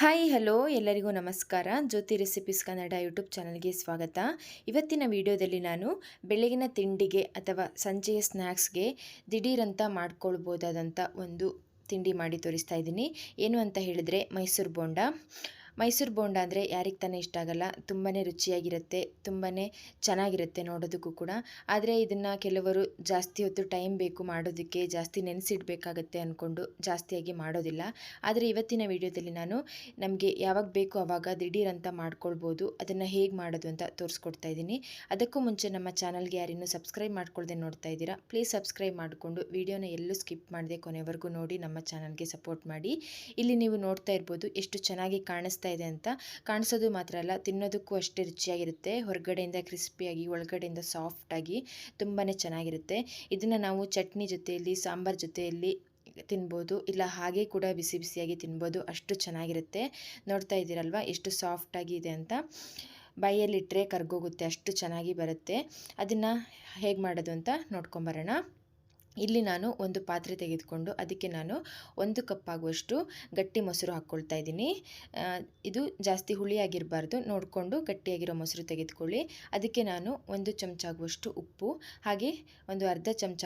Hi, hello, ಎಲ್ಲರಿಗೂ ನಮಸ್ಕಾರ. ಜ್ಯೋತಿ recipes Kannada YouTube ಚಾನಲ್ಗೆ ಸ್ವಾಗತ. ಇವತ್ತಿನ ವಿಡಿಯೋದಲ್ಲಿ ನಾನು ಬೆಳಗಿನ ತಿಂಡಿಗೆ ಅಥವಾ ಸಂಜೆಯ ಸ್ನ್ಯಾಕ್ಸ್ಗೆ ದಿಢೀರಂತ ಮಾಡ್ಕೊಳ್ಬೋದಾದಂಥ ಒಂದು ತಿಂಡಿ ಮಾಡಿ ತೋರಿಸ್ತಾ ಇದ್ದೀನಿ. ಏನು ಅಂತ ಹೇಳಿದರೆ ಮೈಸೂರು ಬೋಂಡ. ಮೈಸೂರು ಬೋಂಡ ಅಂದರೆ ಯಾರಿಗೆ ತಾನೇ ಇಷ್ಟ ಆಗಲ್ಲ ತುಂಬಾ ರುಚಿಯಾಗಿರುತ್ತೆ ತುಂಬಾ ಚೆನ್ನಾಗಿರುತ್ತೆ ನೋಡೋದಕ್ಕೂ ಕೂಡ. ಆದರೆ ಇದನ್ನು ಕೆಲವರು ಜಾಸ್ತಿ ಹೊತ್ತು ಟೈಮ್ ಬೇಕು ಮಾಡೋದಕ್ಕೆ, ಜಾಸ್ತಿ ನೆನೆಸಿಡ್ಬೇಕಾಗತ್ತೆ ಅಂದ್ಕೊಂಡು ಜಾಸ್ತಿಯಾಗಿ ಮಾಡೋದಿಲ್ಲ. ಆದರೆ ಇವತ್ತಿನ ವಿಡಿಯೋದಲ್ಲಿ ನಾನು ನಮಗೆ ಯಾವಾಗ ಬೇಕು ಆವಾಗ ದಿಢೀರಂತ ಮಾಡ್ಕೊಳ್ಬೋದು, ಅದನ್ನು ಹೇಗೆ ಮಾಡೋದು ಅಂತ ತೋರಿಸ್ಕೊಡ್ತಾ ಇದ್ದೀನಿ. ಅದಕ್ಕೂ ಮುಂಚೆ ನಮ್ಮ ಚಾನಲ್ಗೆ ಯಾರಿನ್ನೂ ಸಬ್ಸ್ಕ್ರೈಬ್ ಮಾಡ್ಕೊಳ್ದೆ ನೋಡ್ತಾ ಇದ್ದೀರಾ, ಪ್ಲೀಸ್ ಸಬ್ಸ್ಕ್ರೈಬ್ ಮಾಡಿಕೊಂಡು ವಿಡಿಯೋನ ಎಲ್ಲೂ ಸ್ಕಿಪ್ ಮಾಡದೆ ಕೊನೆವರೆಗೂ ನೋಡಿ ನಮ್ಮ ಚಾನಲ್ಗೆ ಸಪೋರ್ಟ್ ಮಾಡಿ. ಇಲ್ಲಿ ನೀವು ನೋಡ್ತಾ ಇರ್ಬೋದು ಎಷ್ಟು ಚೆನ್ನಾಗಿ ಕಾಣಿಸ್ತಾ ಇದೆ ಅಂತ ಕಾಣಿಸೋದು ಮಾತ್ರ ಅಲ್ಲ, ತಿನ್ನೋದಕ್ಕೂ ಅಷ್ಟೇ ರುಚಿಯಾಗಿರುತ್ತೆ. ಹೊರಗಡೆಯಿಂದ ಕ್ರಿಸ್ಪಿಯಾಗಿ ಒಳಗಡೆಯಿಂದ ಸಾಫ್ಟಾಗಿ ತುಂಬಾ ಚೆನ್ನಾಗಿರುತ್ತೆ. ಇದನ್ನು ನಾವು ಚಟ್ನಿ ಜೊತೆಯಲ್ಲಿ, ಸಾಂಬಾರ್ ಜೊತೆಯಲ್ಲಿ ತಿನ್ಬೋದು, ಇಲ್ಲ ಹಾಗೆ ಕೂಡ ಬಿಸಿ ಬಿಸಿಯಾಗಿ ತಿನ್ಬೋದು, ಅಷ್ಟು ಚೆನ್ನಾಗಿರುತ್ತೆ. ನೋಡ್ತಾ ಇದ್ದೀರಲ್ವ? ಎಷ್ಟು ಸಾಫ್ಟಾಗಿ ಇದೆ ಅಂತ. ಬಾಯಲ್ಲಿಟ್ಟರೆ ಕರ್ಗೋಗುತ್ತೆ, ಅಷ್ಟು ಚೆನ್ನಾಗಿ ಬರುತ್ತೆ. ಅದನ್ನು ಹೇಗೆ ಮಾಡೋದು ಅಂತ ನೋಡ್ಕೊಂಬರೋಣ. ಇಲ್ಲಿ ನಾನು ಒಂದು ಪಾತ್ರೆ ತೆಗೆದುಕೊಂಡು ಅದಕ್ಕೆ ನಾನು ಒಂದು ಕಪ್ ಆಗುವಷ್ಟು ಗಟ್ಟಿ ಮೊಸರು ಹಾಕ್ಕೊಳ್ತಾ ಇದ್ದೀನಿ. ಇದು ಜಾಸ್ತಿ ಹುಳಿಯಾಗಿರಬಾರ್ದು. ನೋಡಿಕೊಂಡು ಗಟ್ಟಿಯಾಗಿರೋ ಮೊಸರು ತೆಗೆದುಕೊಳ್ಳಿ. ಅದಕ್ಕೆ ನಾನು ಒಂದು ಚಮಚ ಆಗುವಷ್ಟು ಉಪ್ಪು, ಹಾಗೆ ಒಂದು ಅರ್ಧ ಚಮಚ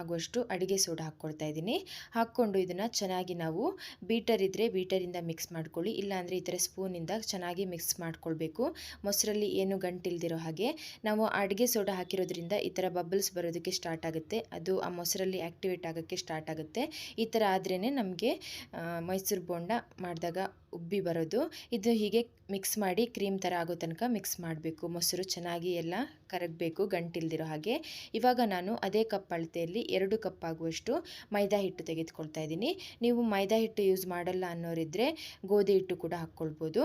ಆಗುವಷ್ಟು ಅಡುಗೆ ಸೋಡಾ ಹಾಕ್ಕೊಳ್ತಾ ಇದ್ದೀನಿ. ಹಾಕ್ಕೊಂಡು ಇದನ್ನು ಚೆನ್ನಾಗಿ ನಾವು ಬೀಟರ್ ಇದ್ದರೆ ಬೀಟರಿಂದ ಮಿಕ್ಸ್ ಮಾಡ್ಕೊಳ್ಳಿ. ಇಲ್ಲಾಂದರೆ ಈ ಥರ ಸ್ಪೂನಿಂದ ಚೆನ್ನಾಗಿ ಮಿಕ್ಸ್ ಮಾಡ್ಕೊಳ್ಬೇಕು. ಮೊಸರಲ್ಲಿ ಏನು ಗಂಟಿಲ್ದಿರೋ ಹಾಗೆ ನಾವು ಅಡುಗೆ ಸೋಡಾ ಹಾಕಿರೋದ್ರಿಂದ ಈ ಥರ ಬಬಲ್ಸ್ ಬರೋದಕ್ಕೆ ಸ್ಟಾರ್ಟ್ ಆಗುತ್ತೆ. ಅದು ಆ ಮೊಸರಲ್ಲಿ ಆ್ಯಕ್ಟಿವೇಟ್ ಆಗೋಕ್ಕೆ ಸ್ಟಾರ್ಟ್ ಆಗುತ್ತೆ. ಈ ಥರ ಆದ್ರೇ ನಮಗೆ ಮೈಸೂರು ಬೋಂಡ ಮಾಡಿದಾಗ ಉಬ್ಬಿ ಬರೋದು. ಇದು ಹೀಗೆ ಮಿಕ್ಸ್ ಮಾಡಿ ಕ್ರೀಮ್ ಥರ ಆಗೋ ತನಕ ಮಿಕ್ಸ್ ಮಾಡಬೇಕು. ಮೊಸರು ಚೆನ್ನಾಗಿ ಎಲ್ಲ ಕರಗಬೇಕು ಗಂಟಿಲ್ದಿರೋ ಹಾಗೆ. ಇವಾಗ ನಾನು ಅದೇ ಕಪ್ ಅಳತೆಯಲ್ಲಿ ಎರಡು ಕಪ್ ಆಗುವಷ್ಟು ಮೈದಾ ಹಿಟ್ಟು ತೆಗೆದುಕೊಳ್ತಾ ಇದ್ದೀನಿ. ನೀವು ಮೈದಾ ಹಿಟ್ಟು ಯೂಸ್ ಮಾಡಲ್ಲ ಅನ್ನೋರಿದ್ದರೆ ಗೋಧಿ ಹಿಟ್ಟು ಕೂಡ ಹಾಕ್ಕೊಳ್ಬೋದು.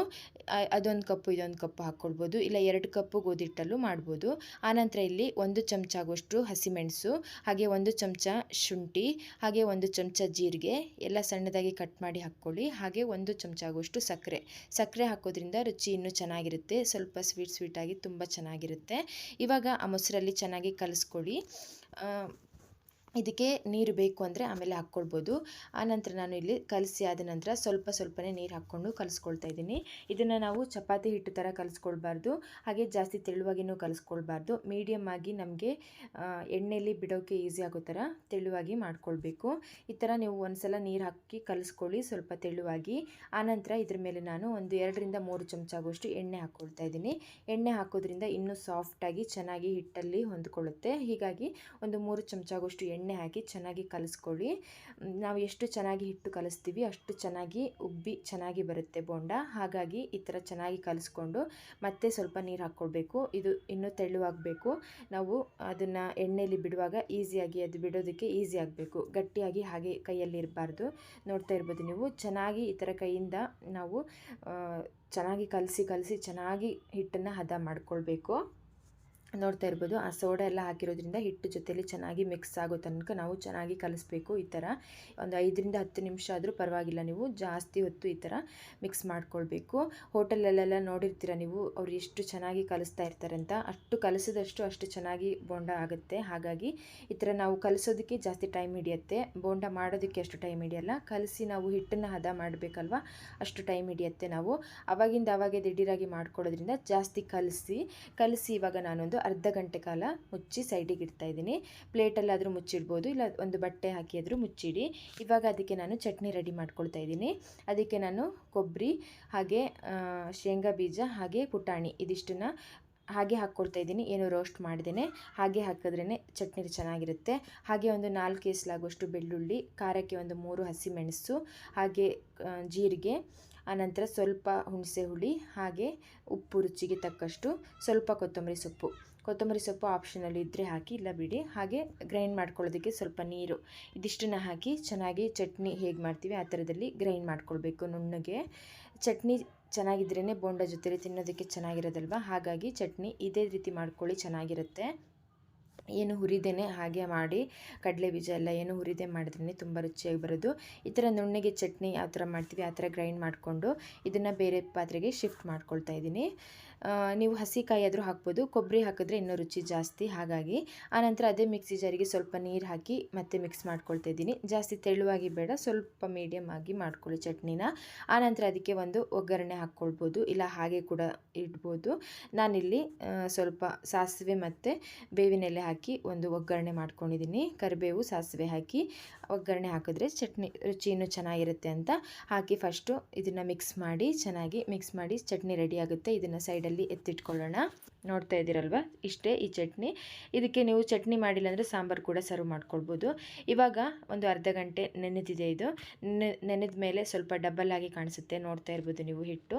ಅದೊಂದು ಕಪ್ಪು, ಇದೊಂದು ಕಪ್ಪು ಹಾಕ್ಕೊಳ್ಬೋದು. ಇಲ್ಲ ಎರಡು ಕಪ್ಪು ಗೋಧಿ ಹಿಟ್ಟಲ್ಲೂ ಮಾಡ್ಬೋದು. ಆನಂತರ ಇಲ್ಲಿ ಒಂದು ಚಮಚ ಆಗುವಷ್ಟು ಹಸಿಮೆಣಸು, ಹಾಗೆ ಒಂದು ಚಮಚ ಶುಂಠಿ, ಹಾಗೆ ಒಂದು ಚಮಚ ಜೀರಿಗೆ, ಎಲ್ಲ ಸಣ್ಣದಾಗಿ ಕಟ್ ಮಾಡಿ ಹಾಕ್ಕೊಳ್ಳಿ. ಹಾಗೆ ಒಂದು ಚಮಚ ಆಗುವಷ್ಟು ಸಕ್ಕರೆ. ಸಕ್ಕರೆ ಹಾಕೋದ್ರಿಂದ ರುಚಿ ಇನ್ನೂ ಚೆನ್ನಾಗಿರುತ್ತೆ. ಸ್ವಲ್ಪ ಸ್ವೀಟ್ ಸ್ವೀಟಾಗಿ ತುಂಬ ಚೆನ್ನಾಗಿರುತ್ತೆ. ಇವಾಗ ಆ ಮೊಸರಲ್ಲಿ ಚೆನ್ನಾಗಿ ಕಲಿಸ್ಕೊಳ್ಳಿ. ಇದಕ್ಕೆ ನೀರು ಬೇಕು ಅಂದರೆ ಆಮೇಲೆ ಹಾಕ್ಕೊಳ್ಬೋದು. ಆನಂತರ ನಾನು ಇಲ್ಲಿ ಕಲಸಿ ಆದ ನಂತರ ಸ್ವಲ್ಪ ಸ್ವಲ್ಪನೇ ನೀರು ಹಾಕ್ಕೊಂಡು ಕಲಿಸ್ಕೊಳ್ತಾ ಇದ್ದೀನಿ. ಇದನ್ನು ನಾವು ಚಪಾತಿ ಹಿಟ್ಟು ಥರ ಕಲಿಸ್ಕೊಳ್ಬಾರ್ದು. ಹಾಗೆ ಜಾಸ್ತಿ ತೆಳುವಾಗಿನೂ ಕಲಿಸ್ಕೊಳ್ಬಾರ್ದು. ಮೀಡಿಯಮ್ ಆಗಿ ನಮಗೆ ಎಣ್ಣೆಯಲ್ಲಿ ಬಿಡೋಕ್ಕೆ ಈಸಿ ಆಗೋ ಥರ ತೆಳುವಾಗಿ ಮಾಡ್ಕೊಳ್ಬೇಕು. ಈ ಥರ ನೀವು ಒಂದು ಸಲ ನೀರು ಹಾಕಿ ಕಲಿಸ್ಕೊಳ್ಳಿ ಸ್ವಲ್ಪ ತೆಳುವಾಗಿ. ಆನಂತರ ಇದ್ರ ಮೇಲೆ ನಾನು ಒಂದು ಎರಡರಿಂದ ಮೂರು ಚಮಚ ಆಗುವಷ್ಟು ಎಣ್ಣೆ ಹಾಕ್ಕೊಳ್ತಾ ಇದ್ದೀನಿ. ಎಣ್ಣೆ ಹಾಕೋದ್ರಿಂದ ಇನ್ನೂ ಸಾಫ್ಟಾಗಿ ಚೆನ್ನಾಗಿ ಹಿಟ್ಟಲ್ಲಿ ಹೊಂದ್ಕೊಳ್ಳುತ್ತೆ. ಹೀಗಾಗಿ ಒಂದು ಮೂರು ಚಮಚ ಆಗುವಷ್ಟು ಎಣ್ಣೆ ಹಾಕಿ ಚೆನ್ನಾಗಿ ಕಲಿಸ್ಕೊಳ್ಳಿ. ನಾವು ಎಷ್ಟು ಚೆನ್ನಾಗಿ ಹಿಟ್ಟು ಕಲಿಸ್ತೀವಿ ಅಷ್ಟು ಚೆನ್ನಾಗಿ ಉಬ್ಬಿ ಚೆನ್ನಾಗಿ ಬರುತ್ತೆ ಬೋಂಡ. ಹಾಗಾಗಿ ಈ ಥರ ಚೆನ್ನಾಗಿ ಕಲಿಸ್ಕೊಂಡು ಮತ್ತೆ ಸ್ವಲ್ಪ ನೀರು ಹಾಕ್ಕೊಳ್ಬೇಕು. ಇದು ಇನ್ನೂ ತೆಳುವಾಗಬೇಕು. ನಾವು ಅದನ್ನು ಎಣ್ಣೆಯಲ್ಲಿ ಬಿಡುವಾಗ ಈಸಿಯಾಗಿ ಅದು ಬಿಡೋದಕ್ಕೆ ಈಸಿ ಆಗಬೇಕು. ಗಟ್ಟಿಯಾಗಿ ಹಾಗೆ ಕೈಯಲ್ಲಿ ಇರಬಾರ್ದು. ನೋಡ್ತಾ ಇರ್ಬೋದು ನೀವು. ಚೆನ್ನಾಗಿ ಈ ಥರ ಕೈಯಿಂದ ನಾವು ಚೆನ್ನಾಗಿ ಕಲಸಿ ಕಲಸಿ ಚೆನ್ನಾಗಿ ಹಿಟ್ಟನ್ನು ಹದ ಮಾಡ್ಕೊಳ್ಬೇಕು. ನೋಡ್ತಾ ಇರ್ಬೋದು. ಆ ಸೋಡಾ ಎಲ್ಲ ಹಾಕಿರೋದ್ರಿಂದ ಹಿಟ್ಟು ಜೊತೆಯಲ್ಲಿ ಚೆನ್ನಾಗಿ ಮಿಕ್ಸ್ ಆಗೋ ತನಕ ನಾವು ಚೆನ್ನಾಗಿ ಕಲಿಸ್ಬೇಕು ಈ ಥರ. ಒಂದು ಐದರಿಂದ ಹತ್ತು ನಿಮಿಷ ಆದರೂ ಪರವಾಗಿಲ್ಲ ನೀವು, ಜಾಸ್ತಿ ಹೊತ್ತು ಈ ಥರ ಮಿಕ್ಸ್ ಮಾಡ್ಕೊಳ್ಬೇಕು. ಹೋಟೆಲಲ್ಲೆಲ್ಲ ನೋಡಿರ್ತೀರ ನೀವು, ಅವ್ರು ಎಷ್ಟು ಚೆನ್ನಾಗಿ ಕಲಿಸ್ತಾ ಇರ್ತಾರೆ ಅಂತ. ಅಷ್ಟು ಕಲಿಸಿದಷ್ಟು ಅಷ್ಟು ಚೆನ್ನಾಗಿ ಬೋಂಡ ಆಗುತ್ತೆ. ಹಾಗಾಗಿ ಈ ಥರ ನಾವು ಕಲಿಸೋದಕ್ಕೆ ಜಾಸ್ತಿ ಟೈಮ್ ಹಿಡಿಯುತ್ತೆ. ಬೋಂಡ ಮಾಡೋದಕ್ಕೆ ಅಷ್ಟು ಟೈಮ್ ಹಿಡಿಯಲ್ಲ. ಕಲಸಿ ನಾವು ಹಿಟ್ಟನ್ನು ಹದ ಮಾಡಬೇಕಲ್ವ? ಅಷ್ಟು ಟೈಮ್ ಹಿಡಿಯುತ್ತೆ ನಾವು. ಅವಾಗಿಂದ ಅವಾಗೆ ದಿಢೀರಾಗಿ ಮಾಡ್ಕೊಳ್ಳೋದ್ರಿಂದ ಜಾಸ್ತಿ ಕಲಿಸಿ ಕಲಿಸಿ ಇವಾಗ ನಾನೊಂದು ಅರ್ಧ ಗಂಟೆ ಕಾಲ ಮುಚ್ಚಿ ಸೈಡಿಗೆ ಇಡ್ತಾ ಇದ್ದೀನಿ. ಪ್ಲೇಟಲ್ಲಾದರೂ ಮುಚ್ಚಿಡ್ಬೋದು, ಇಲ್ಲ ಒಂದು ಬಟ್ಟೆ ಹಾಕಿ ಆದರೂ ಮುಚ್ಚಿಡಿ. ಇವಾಗ ಅದಕ್ಕೆ ನಾನು ಚಟ್ನಿ ರೆಡಿ ಮಾಡ್ಕೊಳ್ತಾ ಇದ್ದೀನಿ. ಅದಕ್ಕೆ ನಾನು ಕೊಬ್ಬರಿ, ಹಾಗೆ ಶೇಂಗಾ ಬೀಜ, ಹಾಗೆ ಪುಟಾಣಿ ಇದಿಷ್ಟನ್ನು ಹಾಗೆ ಹಾಕ್ಕೊಳ್ತಾ ಇದ್ದೀನಿ. ಏನು ರೋಸ್ಟ್ ಮಾಡಿದ್ದೇನೆ, ಹಾಗೆ ಹಾಕಿದ್ರೇ ಚಟ್ನಿ ಚೆನ್ನಾಗಿರುತ್ತೆ. ಹಾಗೆ ಒಂದು ನಾಲ್ಕು ಕೇಸ್ಲಾಗುವಷ್ಟು ಬೆಳ್ಳುಳ್ಳಿ, ಖಾರಕ್ಕೆ ಒಂದು ಮೂರು ಹಸಿಮೆಣಸು ಹಾಗೆ ಜೀರಿಗೆ ಆನಂತರ ಸ್ವಲ್ಪ ಹುಣಸೆ ಹುಳಿ, ಹಾಗೆ ಉಪ್ಪು ರುಚಿಗೆ ತಕ್ಕಷ್ಟು ಸ್ವಲ್ಪ ಕೊತ್ತಂಬರಿ ಸೊಪ್ಪು. ಕೊತ್ತಂಬರಿ ಸೊಪ್ಪು ಆಪ್ಷನಲ್ಲಿ ಇದ್ದರೆ ಹಾಕಿ, ಇಲ್ಲ ಬಿಡಿ. ಹಾಗೆ ಗ್ರೈಂಡ್ ಮಾಡ್ಕೊಳ್ಳೋದಕ್ಕೆ ಸ್ವಲ್ಪ ನೀರು. ಇದಿಷ್ಟನ್ನು ಹಾಕಿ ಚೆನ್ನಾಗಿ ಚಟ್ನಿ ಹೇಗೆ ಮಾಡ್ತೀವಿ ಆ ಥರದಲ್ಲಿ ಗ್ರೈಂಡ್ ಮಾಡ್ಕೊಳ್ಬೇಕು ನುಣ್ಣಗೆ. ಚಟ್ನಿ ಚೆನ್ನಾಗಿದ್ರೇ ಬೋಂಡ ಜೊತೆಲಿ ತಿನ್ನೋದಕ್ಕೆ ಚೆನ್ನಾಗಿರೋದಲ್ವ? ಹಾಗಾಗಿ ಚಟ್ನಿ ಇದೇ ರೀತಿ ಮಾಡ್ಕೊಳ್ಳಿ, ಚೆನ್ನಾಗಿರುತ್ತೆ. ಏನು ಹುರಿದೇನೆ ಹಾಗೆ ಮಾಡಿ ಕಡಲೆ ಬೀಜ ಎಲ್ಲ ಏನು ಹುರಿದೆ ಮಾಡಿದ್ರೇ ತುಂಬ ರುಚಿಯಾಗಿ ಬರೋದು. ಈ ಥರ ನುಣ್ಣಗೆ ಚಟ್ನಿ ಯಾವ ಥರ ಮಾಡ್ತೀವಿ, ಆ ಥರ ಗ್ರೈಂಡ್ ಮಾಡಿಕೊಂಡು ಇದನ್ನು ಬೇರೆ ಪಾತ್ರೆಗೆ ಶಿಫ್ಟ್ ಮಾಡ್ಕೊಳ್ತಾ ಇದ್ದೀನಿ. ನೀವು ಹಸಿ ಕಾಯಿ ಆದರೂ ಹಾಕ್ಬೋದು, ಕೊಬ್ಬರಿ ಹಾಕಿದ್ರೆ ಇನ್ನೂ ರುಚಿ ಜಾಸ್ತಿ. ಹಾಗಾಗಿ ಆನಂತರ ಅದೇ ಮಿಕ್ಸಿ ಜಾರಿಗೆ ಸ್ವಲ್ಪ ನೀರು ಹಾಕಿ ಮತ್ತೆ ಮಿಕ್ಸ್ ಮಾಡ್ಕೊಳ್ತಾ ಇದ್ದೀನಿ. ಜಾಸ್ತಿ ತೆಳುವಾಗಿ ಬೇಡ, ಸ್ವಲ್ಪ ಮೀಡಿಯಮ್ ಆಗಿ ಮಾಡ್ಕೊಳ್ಳಿ ಚಟ್ನಿನ. ಆನಂತರ ಅದಕ್ಕೆ ಒಂದು ಒಗ್ಗರಣೆ ಹಾಕ್ಕೊಳ್ಬೋದು, ಇಲ್ಲ ಹಾಗೆ ಕೂಡ ಇಡ್ಬೋದು. ನಾನಿಲ್ಲಿ ಸ್ವಲ್ಪ ಸಾಸಿವೆ ಮತ್ತು ಬೇವಿನೆಲೆ ಹಾಕಿ ಒಂದು ಒಗ್ಗರಣೆ ಮಾಡ್ಕೊಂಡಿದ್ದೀನಿ. ಕರಿಬೇವು, ಸಾಸಿವೆ ಹಾಕಿ ಒಗ್ಗರಣೆ ಹಾಕಿದ್ರೆ ಚಟ್ನಿ, ರುಚಿ ಇನ್ನೂ ಚೆನ್ನಾಗಿರುತ್ತೆ ಅಂತ ಹಾಕಿ ಫಸ್ಟು ಇದನ್ನು ಮಿಕ್ಸ್ ಮಾಡಿ, ಚೆನ್ನಾಗಿ ಮಿಕ್ಸ್ ಮಾಡಿ ಚಟ್ನಿ ರೆಡಿ ಆಗುತ್ತೆ. ಇದನ್ನು ಸೈಡಲ್ಲಿ ಎತ್ತಿಟ್ಕೊಳ್ಳೋಣ. ನೋಡ್ತಾ ಇದ್ದೀರಲ್ವ? ಇಷ್ಟೇ ಈ ಚಟ್ನಿ. ಇದಕ್ಕೆ ನೀವು ಚಟ್ನಿ ಮಾಡಿಲ್ಲ ಅಂದರೆ ಸಾಂಬಾರು ಕೂಡ ಸರ್ವ್ ಮಾಡ್ಕೊಳ್ಬೋದು. ಇವಾಗ ಒಂದು ಅರ್ಧ ಗಂಟೆ ನೆನೆದಿದೆ ಇದು. ನೆನೆದ ಮೇಲೆ ಸ್ವಲ್ಪ ಡಬಲ್ ಆಗಿ ಕಾಣಿಸುತ್ತೆ ನೋಡ್ತಾ ಇರ್ಬೋದು ನೀವು ಹಿಟ್ಟು.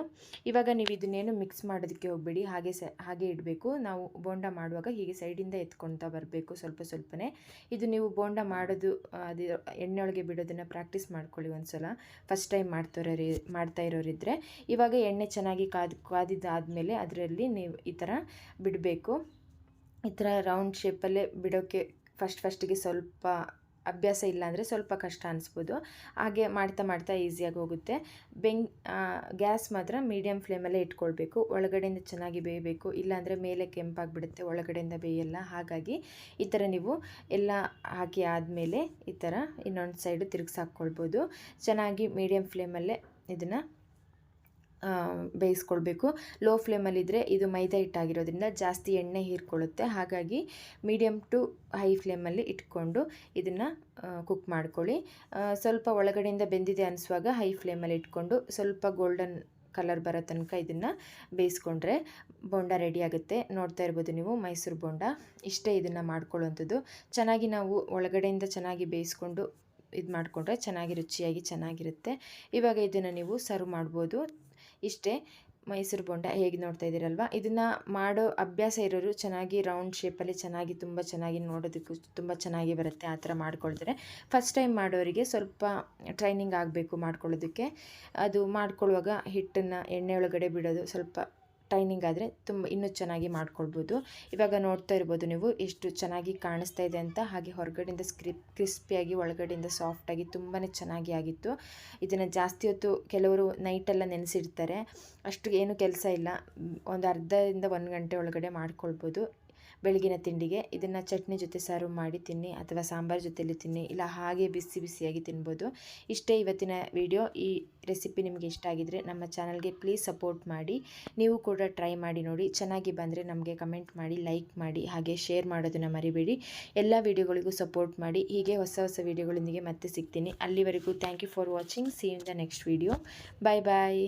ಇವಾಗ ನೀವು ಇದನ್ನೇನು ಮಿಕ್ಸ್ ಮಾಡೋದಕ್ಕೆ ಹೋಗಬೇಡಿ. ಹಾಗೆ ಸ, ಹಾಗೆ ಇಡಬೇಕು. ನಾವು ಬೋಂಡ ಮಾಡುವಾಗ ಹೀಗೆ ಸೈಡಿಂದ ಎತ್ಕೊಳ್ತಾ ಬರಬೇಕು ಸ್ವಲ್ಪ ಸ್ವಲ್ಪನೇ. ಇದು ನೀವು ಬೋಂಡ ಮಾಡೋದು ಅದು ಎಣ್ಣೆಯೊಳಗೆ ಬಿಡೋದನ್ನು ಪ್ರಾಕ್ಟೀಸ್ ಮಾಡ್ಕೊಳ್ಳಿ ಒಂದ್ಸಲ. ಫಸ್ಟ್ ಟೈಮ್ ಮಾಡ್ತಾರೋರಿ ಮಾಡ್ತಾ ಇರೋರಿದ್ದರೆ ಇವಾಗ ಎಣ್ಣೆ ಚೆನ್ನಾಗಿ ಕಾದ, ಕಾದಿದ್ದಾದಮೇಲೆ ಅದರಲ್ಲಿ ನೀವು ಈ ಥರ ಬಿಡಬೇಕು. ಈ ಥರ ರೌಂಡ್ ಶೇಪಲ್ಲೇ ಬಿಡೋಕ್ಕೆ ಫಸ್ಟ್ ಫಸ್ಟಿಗೆ ಸ್ವಲ್ಪ ಅಭ್ಯಾಸ ಇಲ್ಲಾಂದರೆ ಸ್ವಲ್ಪ ಕಷ್ಟ ಅನಿಸ್ಬೋದು. ಹಾಗೆ ಮಾಡ್ತಾ ಮಾಡ್ತಾ ಈಸಿಯಾಗಿ ಹೋಗುತ್ತೆ. ಬೆಂಗ್ ಗ್ಯಾಸ್ ಮಾತ್ರ ಮೀಡಿಯಮ್ ಫ್ಲೇಮಲ್ಲೇ ಇಟ್ಕೊಳ್ಬೇಕು. ಒಳಗಡೆಯಿಂದ ಚೆನ್ನಾಗಿ ಬೇಯಬೇಕು. ಇಲ್ಲಾಂದರೆ ಮೇಲೆ ಕೆಂಪಾಗಿಬಿಡುತ್ತೆ, ಒಳಗಡೆಯಿಂದ ಬೇಯಲ್ಲ. ಹಾಗಾಗಿ ಈ ಥರ ನೀವು ಎಲ್ಲ ಹಾಕಿ ಆದಮೇಲೆ ಈ ಥರ ಇನ್ನೊಂದು ಸೈಡು ತಿರುಗಿಸಾಕ್ಕೊಳ್ಬೋದು. ಚೆನ್ನಾಗಿ ಮೀಡಿಯಮ್ ಫ್ಲೇಮಲ್ಲೇ ಇದನ್ನು ಬೇಯಿಸ್ಕೊಳ್ಬೇಕು. ಲೋ ಫ್ಲೇಮಲ್ಲಿದ್ದರೆ ಇದು ಮೈದಾ ಹಿಟ್ಟಾಗಿರೋದ್ರಿಂದ ಜಾಸ್ತಿ ಎಣ್ಣೆ ಹೀರ್ಕೊಳ್ಳುತ್ತೆ. ಹಾಗಾಗಿ ಮೀಡಿಯಮ್ ಟು ಹೈ ಫ್ಲೇಮಲ್ಲಿ ಇಟ್ಕೊಂಡು ಇದನ್ನು ಕುಕ್ ಮಾಡ್ಕೊಳ್ಳಿ. ಸ್ವಲ್ಪ ಒಳಗಡೆಯಿಂದ ಬೆಂದಿದೆ ಅನಿಸುವಾಗ ಹೈ ಫ್ಲೇಮಲ್ಲಿ ಇಟ್ಕೊಂಡು ಸ್ವಲ್ಪ ಗೋಲ್ಡನ್ ಕಲರ್ ಬರೋ ತನಕ ಇದನ್ನು ಬೇಯಿಸ್ಕೊಂಡ್ರೆ ಬೋಂಡ ರೆಡಿ ಆಗುತ್ತೆ. ನೋಡ್ತಾ ಇರ್ಬೋದು ನೀವು ಮೈಸೂರು ಬೋಂಡ. ಇಷ್ಟೇ ಇದನ್ನು ಮಾಡ್ಕೊಳ್ಳುವಂಥದ್ದು. ಚೆನ್ನಾಗಿ ನಾವು ಒಳಗಡೆಯಿಂದ ಚೆನ್ನಾಗಿ ಬೇಯಿಸ್ಕೊಂಡು ಇದು ಮಾಡಿಕೊಂಡ್ರೆ ಚೆನ್ನಾಗಿ ರುಚಿಯಾಗಿ ಚೆನ್ನಾಗಿರುತ್ತೆ. ಇವಾಗ ಇದನ್ನು ನೀವು ಸರ್ವ್ ಮಾಡ್ಬೋದು. ಇಷ್ಟೇ ಮೈಸೂರು ಬೋಂಡ ಹೇಗೆ ನೋಡ್ತಾ ಇದ್ದೀರಲ್ವ? ಇದನ್ನು ಮಾಡೋ ಅಭ್ಯಾಸ ಇರೋರು ಚೆನ್ನಾಗಿ ರೌಂಡ್ ಶೇಪಲ್ಲಿ ಚೆನ್ನಾಗಿ ತುಂಬ ಚೆನ್ನಾಗಿ ನೋಡೋದಕ್ಕೂ ತುಂಬ ಚೆನ್ನಾಗಿ ಬರುತ್ತೆ, ಆ ಥರ ಮಾಡ್ಕೊಳ್ತಾರೆ. ಫಸ್ಟ್ ಟೈಮ್ ಮಾಡೋರಿಗೆ ಸ್ವಲ್ಪ ಟ್ರೈನಿಂಗ್ ಆಗಬೇಕು ಮಾಡ್ಕೊಳ್ಳೋದಕ್ಕೆ. ಅದು ಮಾಡ್ಕೊಳ್ಳುವಾಗ ಹಿಟ್ಟನ್ನು ಎಣ್ಣೆ ಒಳಗಡೆ ಬಿಡೋದು ಸ್ವಲ್ಪ ಟ್ರೈನಿಂಗ್ ಆದರೆ ತುಂಬ ಇನ್ನೂ ಚೆನ್ನಾಗಿ ಮಾಡ್ಕೊಳ್ಬೋದು. ಇವಾಗ ನೋಡ್ತಾ ಇರ್ಬೋದು ನೀವು ಎಷ್ಟು ಚೆನ್ನಾಗಿ ಕಾಣಿಸ್ತಾ ಇದೆ ಅಂತ. ಹಾಗೆ ಹೊರಗಡೆಯಿಂದ ಸ್ಕ್ರಿಪ್ ಕ್ರಿಸ್ಪಿಯಾಗಿ ಒಳಗಡೆಯಿಂದ ಸಾಫ್ಟಾಗಿ ತುಂಬಾ ಚೆನ್ನಾಗಿ ಆಗಿತ್ತು. ಇದನ್ನು ಜಾಸ್ತಿ ಹೊತ್ತು ಕೆಲವರು ನೈಟೆಲ್ಲ ನೆನೆಸಿಡ್ತಾರೆ ಅಷ್ಟು ಏನು ಕೆಲಸ ಇಲ್ಲ. ಒಂದು ಅರ್ಧದಿಂದ ಒಂದು ಗಂಟೆ ಒಳಗಡೆ ಮಾಡ್ಕೊಳ್ಬೋದು. ಬೆಳಗಿನ ತಿಂಡಿಗೆ ಇದನ್ನು ಚಟ್ನಿ ಜೊತೆ ಸರ್ವ್ ಮಾಡಿ ತಿನ್ನಿ ಅಥವಾ ಸಾಂಬಾರ್ ಜೊತೆಲಿ ತಿನ್ನಿ, ಇಲ್ಲ ಹಾಗೆ ಬಿಸಿ ಬಿಸಿಯಾಗಿ ತಿನ್ಬೋದು. ಇಷ್ಟೇ ಇವತ್ತಿನ ವಿಡಿಯೋ ಈ ರೆಸಿಪಿ ನಿಮಗೆ ಇಷ್ಟ ಆಗಿದರೆ ನಮ್ಮ ಚಾನಲ್ಗೆ ಪ್ಲೀಸ್ ಸಪೋರ್ಟ್ ಮಾಡಿ. ನೀವು ಕೂಡ ಟ್ರೈ ಮಾಡಿ ನೋಡಿ. ಚೆನ್ನಾಗಿ ಬಂದರೆ ನಮಗೆ ಕಮೆಂಟ್ ಮಾಡಿ ಲೈಕ್ ಮಾಡಿ, ಹಾಗೆ ಶೇರ್ ಮಾಡೋದನ್ನು ಮರಿಬೇಡಿ. ಎಲ್ಲ ವಿಡಿಯೋಗಳಿಗೂ ಸಪೋರ್ಟ್ ಮಾಡಿ. ಹೀಗೆ ಹೊಸ ಹೊಸ ವಿಡಿಯೋಗಳೊಂದಿಗೆ ಮತ್ತೆ ಸಿಗ್ತೀನಿ. ಅಲ್ಲಿವರೆಗೂ thank you for watching see in the next video bye bye